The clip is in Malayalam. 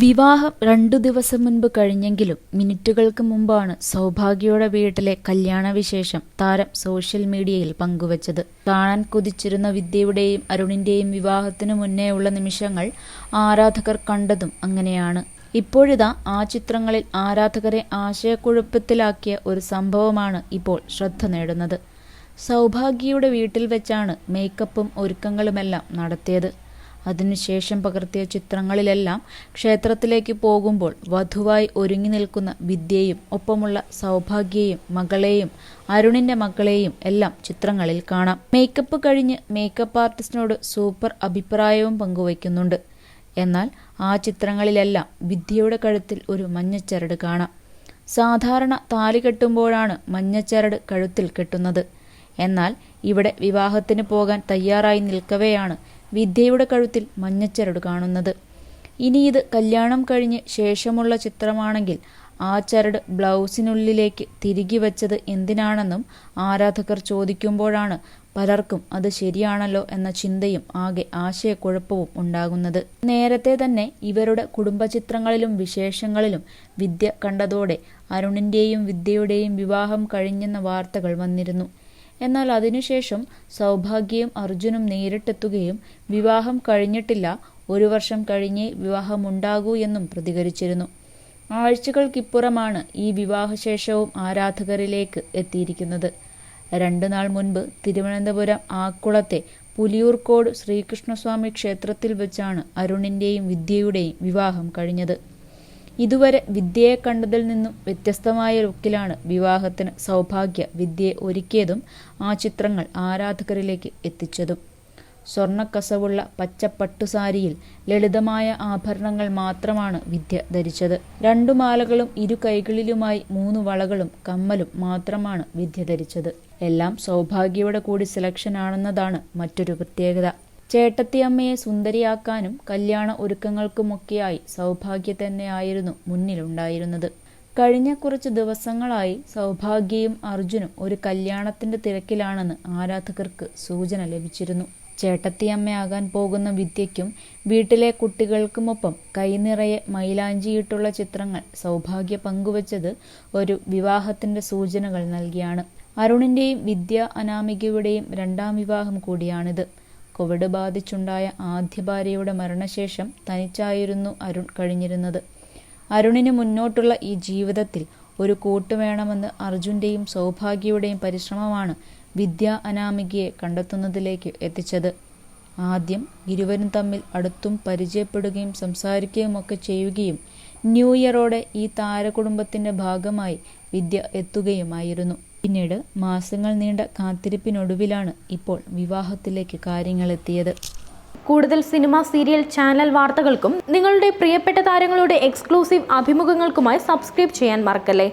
വിവാഹം രണ്ടു ദിവസം മുൻപ് കഴിഞ്ഞെങ്കിലും മിനിറ്റുകൾക്ക് മുമ്പാണ് സൗഭാഗ്യയുടെ വീട്ടിലെ കല്യാണവിശേഷം താരം സോഷ്യൽ മീഡിയയിൽ പങ്കുവച്ചത്. കാണാൻ കൊതിച്ചിരുന്ന വിദ്യയുടെയും അരുണിന്റെയും വിവാഹത്തിനു മുന്നേയുള്ള നിമിഷങ്ങൾ ആരാധകർ കണ്ടതും അങ്ങനെയാണ്. ഇപ്പോഴിതാ ആ ചിത്രങ്ങളിൽ ആരാധകരെ ആശയക്കുഴപ്പത്തിലാക്കിയ ഒരു സംഭവമാണ് ഇപ്പോൾ ശ്രദ്ധ നേടുന്നത്. സൗഭാഗ്യയുടെ വീട്ടിൽ വെച്ചാണ് മേക്കപ്പും ഒരുക്കങ്ങളുമെല്ലാം നടത്തിയത്. അതിനുശേഷം പകർത്തിയ ചിത്രങ്ങളിലെല്ലാം ക്ഷേത്രത്തിലേക്ക് പോകുമ്പോൾ വധുവായി ഒരുങ്ങി നിൽക്കുന്ന വിദ്യയും ഒപ്പമുള്ള സൗഭാഗ്യയും മകളെയും അരുണിന്റെ മക്കളെയും എല്ലാം ചിത്രങ്ങളിൽ കാണാം. മേക്കപ്പ് കഴിഞ്ഞ് മേക്കപ്പ് ആർട്ടിസ്റ്റിനോട് സൂപ്പർ അഭിപ്രായവും പങ്കുവയ്ക്കുന്നുണ്ട്. എന്നാൽ ആ ചിത്രങ്ങളിലെല്ലാം വിദ്യയുടെ കഴുത്തിൽ ഒരു മഞ്ഞച്ചരട് കാണാം. സാധാരണ താലി കെട്ടുമ്പോഴാണ് മഞ്ഞച്ചരട് കഴുത്തിൽ കെട്ടുന്നത്. എന്നാൽ ഇവിടെ വിവാഹത്തിന് പോകാൻ തയ്യാറായി നിൽക്കവെയാണ് വിദ്യയുടെ കഴുത്തിൽ മഞ്ഞച്ചരട് കാണുന്നത്. ഇനി ഇത് കല്യാണം കഴിഞ്ഞ് ശേഷമുള്ള ചിത്രമാണെങ്കിൽ ആ ചരട് ബ്ലൗസിനുള്ളിലേക്ക് തിരികെ വച്ചത് എന്തിനാണെന്നും ആരാധകർ ചോദിക്കുമ്പോഴാണ് പലർക്കും അത് ശരിയാണല്ലോ എന്ന ചിന്തയും ആകെ ആശയക്കുഴപ്പവും ഉണ്ടാകുന്നത്. നേരത്തെ തന്നെ ഇവരുടെ കുടുംബചിത്രങ്ങളിലും വിശേഷങ്ങളിലും വിദ്യ കണ്ടതോടെ അരുണിന്റെയും വിദ്യയുടെയും വിവാഹം കഴിഞ്ഞെന്ന വാർത്തകൾ വന്നിരുന്നു. എന്നാൽ അതിനുശേഷം സൗഭാഗ്യയും അർജുനും നേരിട്ടെത്തുകയും വിവാഹം കഴിഞ്ഞിട്ടില്ല ഒരു വർഷം കഴിഞ്ഞേ വിവാഹമുണ്ടാകൂ എന്നും പ്രതികരിച്ചിരുന്നു. ആഴ്ചകൾക്കിപ്പുറമാണ് ഈ വിവാഹശേഷവും ആരാധകരിലേക്ക് എത്തിയിരിക്കുന്നത്. രണ്ടു നാൾ മുൻപ് തിരുവനന്തപുരം ആക്കുളത്തെ പുലിയൂർക്കോട് ശ്രീകൃഷ്ണസ്വാമി ക്ഷേത്രത്തിൽ വെച്ചാണ് അരുണിന്റെയും വിദ്യയുടെയും വിവാഹം കഴിഞ്ഞത്. ഇതുവരെ വിദ്യയെ കണ്ടതിൽ നിന്നും വ്യത്യസ്തമായ ലുക്കിലാണ് വിവാഹത്തിന് സൗഭാഗ്യ വിദ്യയെ ഒരുക്കിയതും ആ ചിത്രങ്ങൾ ആരാധകരിലേക്ക് എത്തിച്ചതും. സ്വർണക്കസവുള്ള പച്ചപ്പട്ടുസാരിയിൽ ലളിതമായ ആഭരണങ്ങൾ മാത്രമാണ് വിദ്യ ധരിച്ചത്. രണ്ടു മാലകളും ഇരു കൈകളിലുമായി മൂന്ന് വളകളും കമ്മലും മാത്രമാണ് വിദ്യ ധരിച്ചത്. എല്ലാം സൗഭാഗ്യയുടെ കൂടി സെലക്ഷൻ ആണെന്നതാണ് മറ്റൊരു പ്രത്യേകത. ചേട്ടത്തിയമ്മയെ സുന്ദരിയാക്കാനും കല്യാണ ഒരുക്കങ്ങൾക്കുമൊക്കെയായി സൗഭാഗ്യ തന്നെയായിരുന്നു മുന്നിലുണ്ടായിരുന്നത്. കഴിഞ്ഞ കുറച്ച് ദിവസങ്ങളായി സൗഭാഗ്യയും അർജുനും ഒരു കല്യാണത്തിന്റെ തിരക്കിലാണെന്ന് ആരാധകർക്ക് സൂചന ലഭിച്ചിരുന്നു. ചേട്ടത്തിയമ്മയാകാൻ പോകുന്ന വിദ്യയ്ക്കും വീട്ടിലെ കുട്ടികൾക്കുമൊപ്പം കൈനിറയെ മൈലാഞ്ചിയിട്ടുള്ള ചിത്രങ്ങൾ സൗഭാഗ്യ പങ്കുവച്ചത് ഒരു വിവാഹത്തിന്റെ സൂചനകൾ നൽകിയാണ്. അരുണിന്റെയും വിദ്യ അനാമികയുടെയും രണ്ടാം വിവാഹം കൂടിയാണിത്. കോവിഡ് ബാധിച്ചുണ്ടായ ആദ്യ ഭാര്യയുടെ മരണശേഷം തനിച്ചായിരുന്നു അരുൺ കഴിഞ്ഞിരുന്നത്. അരുണിന് മുന്നോട്ടുള്ള ഈ ജീവിതത്തിൽ ഒരു കൂട്ട് വേണമെന്ന് അർജുന്റെയും സൗഭാഗ്യയുടെയും പരിശ്രമമാണ് വിദ്യ അനാമികയെ കണ്ടെത്തുന്നതിലേക്ക് എത്തിച്ചത്. ആദ്യം ഇരുവരും തമ്മിൽ അടുത്തും പരിചയപ്പെടുകയും സംസാരിക്കുകയും ഒക്കെ ചെയ്യുകയും ന്യൂ ഇയറോടെ ഈ താരകുടുംബത്തിന്റെ ഭാഗമായി വിദ്യ എത്തുകയുമായിരുന്നു. പിന്നീട് മാസങ്ങൾ നീണ്ട കാത്തിരിപ്പിനൊടുവിലാണ് ഇപ്പോൾ വിവാഹത്തിലേക്ക് കാര്യങ്ങൾ എത്തിയത്. കൂടുതൽ സിനിമ സീരിയൽ ചാനൽ വാർത്തകൾക്കും നിങ്ങളുടെ പ്രിയപ്പെട്ട താരങ്ങളുടെ എക്സ്ക്ലൂസീവ് അഭിമുഖങ്ങൾക്കുമായി സബ്സ്ക്രൈബ് ചെയ്യാൻ മറക്കല്ലേ?